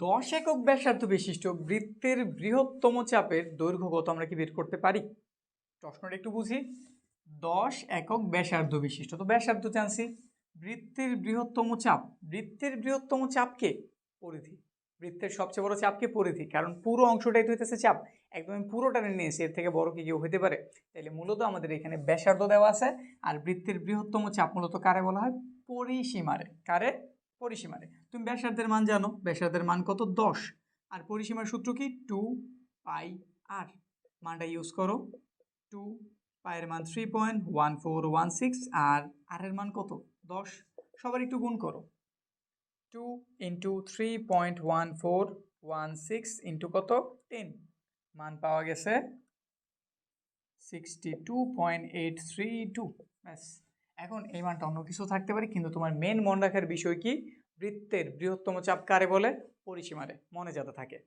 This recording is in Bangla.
দশ একক ব্যাসার্ধ বিশিষ্ট বৃত্তের বৃহত্তম চাপের দৈর্ঘ্য কত আমরা কি বের করতে পারি? প্রশ্নটা একটু বুঝি। দশ একক ব্যাসার্ধ বিশিষ্ট। তো ব্যাসার্ধ জানছি। বৃত্তের বৃহত্তম চাপ। বৃত্তের বৃহত্তম চাপকে পরিধি। বৃত্তের সবচেয়ে বড় চাপকে পরিধি। কারণ পুরো অংশটাই তো হইতেছে চাপ। একদম পুরোটা নিয়েছি। এর থেকে বড় কি কেউ হতে পারে? তাহলে মূলত আমাদের এখানে ব্যাসার্ধ দেওয়া আছে। আর বৃত্তের বৃহত্তম চাপ মূলত কারে বলা হয়? পরিসীমারে। কারে? পরিসীমারে। তুমি ব্যাসার্ধের মান জানো, ব্যাসার্ধের মান কত? দশ। আর পরিসীমার সূত্র কি? Two pi r. মানটা ইউজ করো। টু পায়ের মান three point one four one six আর আর এর মান কত? দশ। সবার একটু গুণ করো। Two into three point one four one six into কত? টেন মান পাওয়া গেছে sixty two point eight three two ব্যাস। এখন এই মানটা অন্য কিছু থাকতে পারে, কিন্তু তোমার মেন মনে রাখার বিষয় কি? বৃত্তের বৃহত্তম চাপ কারে বলে? পরিসীমারে, মনে যাতে থাকে।